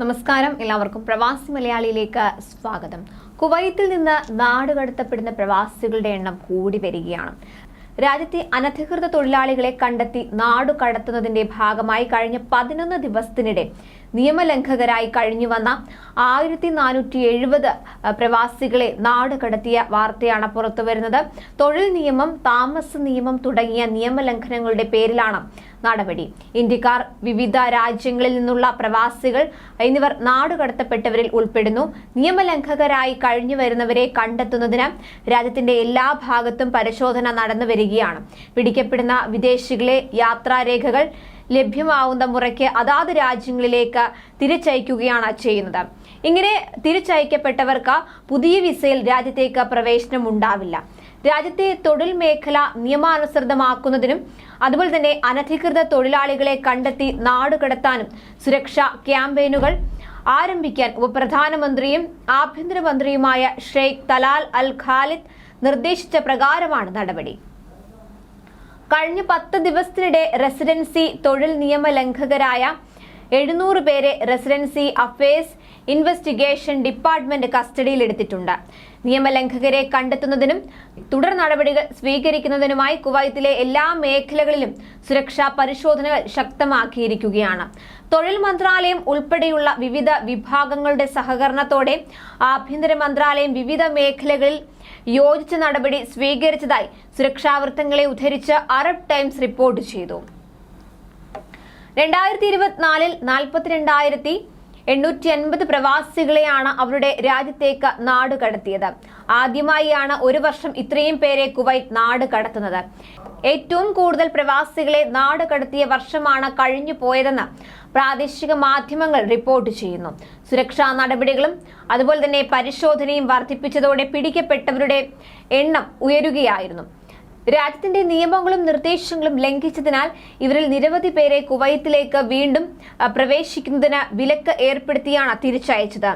നമസ്കാരം. എല്ലാവർക്കും പ്രവാസി മലയാളിയിലേക്ക് സ്വാഗതം. കുവൈത്തിൽ നിന്ന് നാടുകടത്തപ്പെടുന്ന പ്രവാസികളുടെ എണ്ണം കൂടി വരികയാണ്. രാജ്യത്തെ അനധികൃത തൊഴിലാളികളെ കണ്ടെത്തി നാടു കടത്തുന്നതിന്റെ ഭാഗമായി കഴിഞ്ഞ പതിനൊന്ന് ദിവസത്തിനിടെ നിയമലംഘകരായി കഴിഞ്ഞു വന്ന ആയിരത്തി നാനൂറ്റി എഴുപത് പ്രവാസികളെ നാട് കടത്തിയ വാർത്തയാണ് പുറത്തുവരുന്നത് തൊഴിൽ നിയമം താമസ നിയമം തുടങ്ങിയ നിയമലംഘനങ്ങളുടെ പേരിലാണ് നടപടി. ഇന്ത്യക്കാർ വിവിധ രാജ്യങ്ങളിൽ നിന്നുള്ള പ്രവാസികൾ എന്നിവർ നാടുകടത്തപ്പെട്ടവരിൽ ഉൾപ്പെടുന്നു. നിയമലംഘകരായി കഴിഞ്ഞു വരുന്നവരെ കണ്ടെത്തുന്നതിന് രാജ്യത്തിന്റെ എല്ലാ ഭാഗത്തും പരിശോധന നടന്നു വരികയാണ്. പിടിക്കപ്പെടുന്ന വിദേശികളെ യാത്രാരേഖകൾ ലഭ്യമാവുന്ന മുറയ്ക്ക് അതാത് രാജ്യങ്ങളിലേക്ക് തിരിച്ചയക്കുകയാണ് ചെയ്യുന്നത്. ഇങ്ങനെ തിരിച്ചയക്കപ്പെട്ടവർക്ക് പുതിയ വിസയിൽ രാജ്യത്തേക്ക് പ്രവേശനം ഉണ്ടാവില്ല. രാജ്യത്തെ തൊഴിൽ മേഖല നിയമാനുസൃതമാക്കുന്നതിനും അതുപോലെ തന്നെ അനധികൃത തൊഴിലാളികളെ കണ്ടെത്തി നാടുകടത്താനും സുരക്ഷാ ക്യാമ്പയിനുകൾ ആരംഭിക്കാൻ ഉപപ്രധാനമന്ത്രിയും ആഭ്യന്തരമന്ത്രിയുമായ ഷെയ്ഖ് തലാൽ അൽ ഖാലിദ് നിർദ്ദേശിച്ച പ്രകാരമാണ് നടപടി. കഴിഞ്ഞ പത്ത് ദിവസത്തിനിടെ റെസിഡൻസി തൊഴിൽ നിയമ ലംഘകരായ എഴുന്നൂറ് പേരെ റെസിഡൻസി അഫയേഴ്സ് ഇൻവെസ്റ്റിഗേഷൻ ഡിപ്പാർട്ട്മെന്റ് കസ്റ്റഡിയിലെടുത്തിട്ടുണ്ട്. നിയമലംഘകരെ കണ്ടെത്തുന്നതിനും തുടർ നടപടികൾ സ്വീകരിക്കുന്നതിനുമായി കുവൈത്തിലെ എല്ലാ മേഖലകളിലും സുരക്ഷാ പരിശോധനകൾ ശക്തമാക്കിയിരിക്കുകയാണ്. തൊഴിൽ മന്ത്രാലയം ഉൾപ്പെടെയുള്ള വിവിധ വിഭാഗങ്ങളുടെ സഹകരണത്തോടെ ആഭ്യന്തര മന്ത്രാലയം വിവിധ മേഖലകളിൽ യോജിച്ച നടപടി സ്വീകരിച്ചതായി സുരക്ഷാ വൃത്തങ്ങളെ ഉദ്ധരിച്ച് അറബ് ടൈംസ് റിപ്പോർട്ട് ചെയ്തു. രണ്ടായിരത്തി ഇരുപത്തിനാലിൽ നാൽപ്പത്തിരണ്ടായിരത്തി എണ്ണൂറ്റി അൻപത് പ്രവാസികളെയാണ് അവരുടെ രാജ്യത്തേക്ക് നാട് കടത്തിയത്. ആദ്യമായാണ് ഒരു വർഷം ഇത്രയും പേരെ കുവൈറ്റ് നാട് കടത്തുന്നത്. ഏറ്റവും കൂടുതൽ പ്രവാസികളെ നാട് കടത്തിയ വർഷമാണ് കഴിഞ്ഞു പോയതെന്ന് പ്രാദേശിക മാധ്യമങ്ങൾ റിപ്പോർട്ട് ചെയ്യുന്നു. സുരക്ഷാ നടപടികളും അതുപോലെ തന്നെ പരിശോധനയും വർദ്ധിപ്പിച്ചതോടെ പിടിക്കപ്പെട്ടവരുടെ എണ്ണം ഉയരുകയായിരുന്നു. രാജ്യത്തിന്റെ നിയമങ്ങളും നിർദ്ദേശങ്ങളും ലംഘിച്ചതിനാൽ ഇവരിൽ നിരവധി പേരെ കുവൈത്തിലേക്ക് വീണ്ടും പ്രവേശിക്കുന്നതിന് വിലക്ക് ഏർപ്പെടുത്തിയാണ് തിരിച്ചയച്ചത്.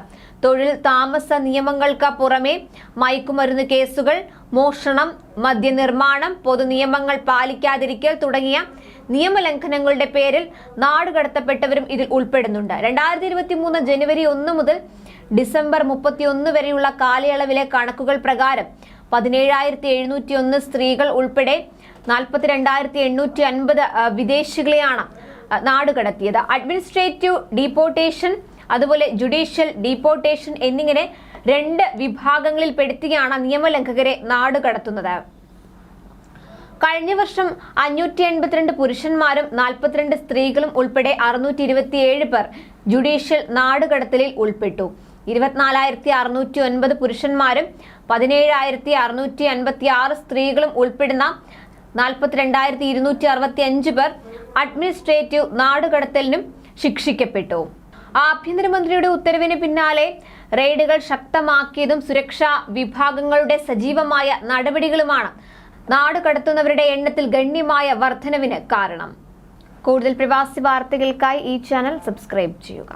തൊഴിൽ താമസ നിയമങ്ങൾക്ക് പുറമെ മയക്കുമരുന്ന് കേസുകൾ മോഷണം മദ്യനിർമ്മാണം പൊതുനിയമങ്ങൾ പാലിക്കാതിരിക്കൽ തുടങ്ങിയ നിയമലംഘനങ്ങളുടെ പേരിൽ നാടുകടത്തപ്പെട്ടവരും ഇതിൽ ഉൾപ്പെടുന്നുണ്ട്. രണ്ടായിരത്തി ഇരുപത്തി മൂന്ന് ജനുവരി ഒന്ന് മുതൽ ഡിസംബർ മുപ്പത്തി ഒന്ന് വരെയുള്ള കാലയളവിലെ കണക്കുകൾ പ്രകാരം പതിനേഴായിരത്തി എഴുന്നൂറ്റി ഒന്ന് സ്ത്രീകൾ ഉൾപ്പെടെ നാൽപ്പത്തിരണ്ടായിരത്തി എണ്ണൂറ്റി അൻപത് വിദേശികളെയാണ് നാടുകടത്തിയത് അഡ്മിനിസ്ട്രേറ്റീവ് ഡീപ്പോർട്ടേഷൻ അതുപോലെ ജുഡീഷ്യൽ ഡീപ്പോർട്ടേഷൻ എന്നിങ്ങനെ രണ്ട് വിഭാഗങ്ങളിൽ പെടുത്തിയാണ് നിയമലംഘകരെ നാടുകടത്തുന്നത് കഴിഞ്ഞ വർഷം അഞ്ഞൂറ്റി എൺപത്തിരണ്ട് പുരുഷന്മാരും നാൽപ്പത്തിരണ്ട് സ്ത്രീകളും ഉൾപ്പെടെ അറുന്നൂറ്റി ഇരുപത്തിയേഴ് പേർ ജുഡീഷ്യൽ നാടുകടത്തലിൽ ഉൾപ്പെട്ടു. ഇരുപത്തിനാലായിരത്തി അറുന്നൂറ്റി ഒൻപത് പുരുഷന്മാരും പതിനേഴായിരത്തി അറുന്നൂറ്റി അൻപത്തി ആറ് സ്ത്രീകളും ഉൾപ്പെടുന്ന നാൽപ്പത്തിരണ്ടായിരത്തി ഇരുന്നൂറ്റി അറുപത്തി അഞ്ച് പേർ അഡ്മിനിസ്ട്രേറ്റീവ് നാടുകടത്തലിനും ശിക്ഷിക്കപ്പെട്ടു. ആഭ്യന്തരമന്ത്രിയുടെ ഉത്തരവിന് പിന്നാലെ റെയ്ഡുകൾ ശക്തമാക്കിയതും സുരക്ഷാ വിഭാഗങ്ങളുടെ സജീവമായ നടപടികളുമാണ് നാടുകടത്തുന്നവരുടെ എണ്ണത്തിൽ ഗണ്യമായ വർധനവിന് കാരണം. കൂടുതൽ പ്രവാസി വാർത്തകൾക്കായി ഈ ചാനൽ സബ്സ്ക്രൈബ് ചെയ്യുക.